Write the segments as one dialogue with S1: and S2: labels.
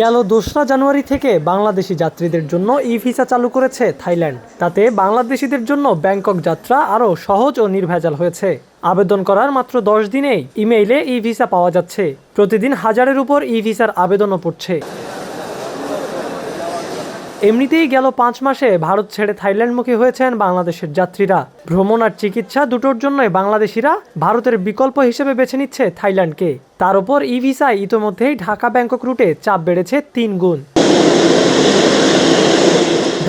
S1: গেল দোসরা জানুয়ারি থেকে বাংলাদেশি যাত্রীদের জন্য ই ভিসা চালু করেছে থাইল্যান্ড। তাতে বাংলাদেশিদের জন্য ব্যাংকক যাত্রা আরও সহজ ও নির্ভেজাল হয়েছে। আবেদন করার মাত্র দশ দিনেই ইমেইলে ই ভিসা পাওয়া যাচ্ছে। প্রতিদিন হাজারের উপর ই ভিসার আবেদনও পড়ছে। এমনিতেই গেল পাঁচ মাসে ভারত ছেড়ে থাইল্যান্ডমুখী হয়েছেন বাংলাদেশের যাত্রীরা। ভ্রমণ আর চিকিৎসা দুটোর জন্যই বাংলাদেশিরা ভারতের বিকল্প হিসেবে বেছে নিচ্ছে থাইল্যান্ডকে। তার উপর ই ভিসায় ইতোমধ্যেই ঢাকা ব্যাংকক রুটে চাপ বেড়েছে তিন গুণ।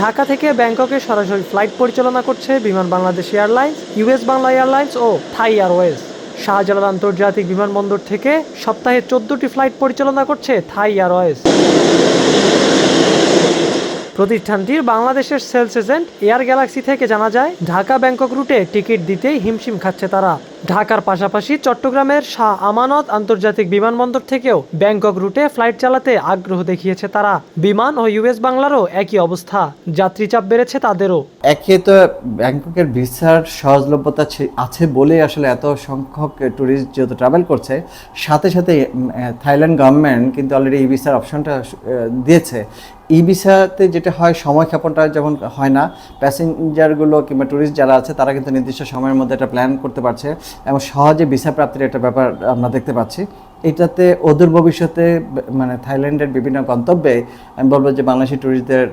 S1: ঢাকা থেকে ব্যাংককে সরাসরি ফ্লাইট পরিচালনা করছে Biman Bangladesh airlines US Bangla airlines ও থাই এয়ারওয়েজ। শাহজালাল আন্তর্জাতিক বিমানবন্দর থেকে সপ্তাহে চোদ্দটি ফ্লাইট পরিচালনা করছে থাই এয়ারওয়েজ। প্রতিষ্ঠানটির বাংলাদেশের সেলস এজেন্ট এয়ার গ্যালাক্সি থেকে জানা যায়, ঢাকা ব্যাংকক রুটে টিকিট দিতেই হিমশিম খাচ্ছে তারা। ঢাকার পাশাপাশি চট্টগ্রামের শাহ আমানত আন্তর্জাতিক বিমানবন্দর থেকেও ব্যাংকক রুটে ফ্লাইট চালাতে আগ্রহ দেখিয়েছে তারা। বিমান ও ইউএস বাংলারও একই অবস্থা যাত্রী চাপ বেড়েছে তাদেরও।
S2: একে তো ব্যাংককের ভিসার সহজলভ্যতা আছে বলে আসলে এত সংখ্যক ট্যুরিস্ট যেহেতু ট্রাভেল করছে, সাথে সাথে থাইল্যান্ড গভর্নমেন্ট কিন্তু অলরেডি ই ভিসার অপশনটা দিয়েছে। ই ভিসাতে যেটা হয় সময় ক্ষেপণটা যেমন হয় না, প্যাসেঞ্জারগুলো কিংবা ট্যুরিস্ট যারা আছে, তারা কিন্তু নির্দিষ্ট সময়ের মধ্যে এটা প্ল্যান করতে পারছে এবং সহজে ভিসা প্রাপ্তির একটা ব্যাপার আমরা দেখতে পাচ্ছি। এটাতে অদূর ভবিষ্যতে মানে থাইল্যান্ডের বিভিন্ন গন্তব্যে আমি বলব যে বাংলাদেশি ট্যুরিস্টদের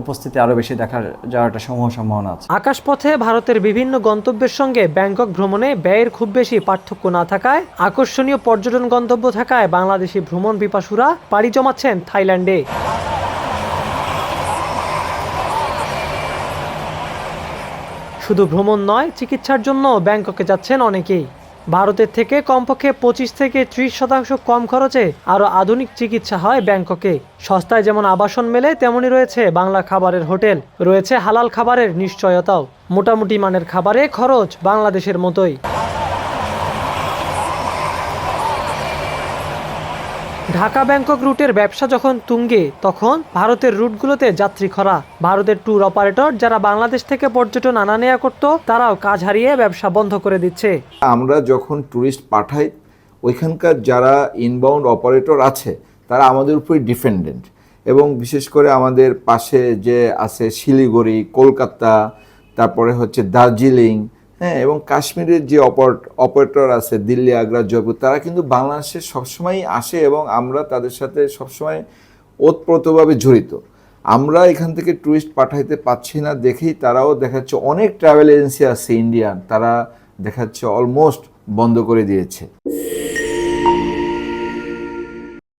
S2: উপস্থিতি আরও বেশি দেখা যাওয়ার একটা সমূহ সম্ভাবনা আছে।
S1: আকাশপথে ভারতের বিভিন্ন গন্তব্যের সঙ্গে ব্যাংকক ভ্রমণে ব্যয়ের খুব বেশি পার্থক্য না থাকায়, আকর্ষণীয় পর্যটন গন্তব্য থাকায় বাংলাদেশি ভ্রমণ পিপাসুরা পাড়ি জমাচ্ছেন থাইল্যান্ডে। শুধু ভ্রমণ নয়, চিকিৎসার জন্য ব্যাংককে যাচ্ছেন অনেকেই। ভারতের থেকে কমপক্ষে পঁচিশ থেকে ত্রিশ শতাংশ কম খরচে আরও আধুনিক চিকিৎসা হয় ব্যাংককে। সস্তায় যেমন আবাসন মেলে, তেমনই রয়েছে বাংলা খাবারের হোটেল। রয়েছে হালাল খাবারের নিশ্চয়তাও। মোটামুটি মানের খাবারে খরচ বাংলাদেশের মতোই। ঢাকা ব্যাংকক রুটের ব্যবসা যখন তুঙ্গে, তখন ভারতের রুটগুলোতে যাত্রী খরা। ভারতের ট্যুর অপারেটর যারা বাংলাদেশ থেকে পর্যটন আনা নেয়া করত, তারাও কাজ হারিয়ে ব্যবসা বন্ধ করে দিচ্ছে।
S3: আমরা যখন ট্যুরিস্ট পাঠাই, ওইখানকার যারা ইনবাউন্ড অপারেটর আছে, তারা আমাদের উপরে ডিপেন্ডেন্ট এবং বিশেষ করে আমাদের পাশে যে আছে শিলিগুড়ি, কলকাতা, তারপরে হচ্ছে দার্জিলিং হ্যাঁ এবং কাশ্মীরের যে অপারেটর আছে, দিল্লি, আগ্রা, জয়পুর, তারা কিন্তু বাংলাদেশে সবসময় আসে এবং আমরা তাদের সাথে সবসময় ওতপ্রোতভাবে জড়িত। আমরা এখান থেকে ট্যুরিস্ট পাঠাইতে পাচ্ছি না দেখেই তারাও দেখাচ্ছে অনেক ট্রাভেল এজেন্সি আছে ইন্ডিয়ান তারা দেখাচ্ছে অলমোস্ট বন্ধ করে দিয়েছে।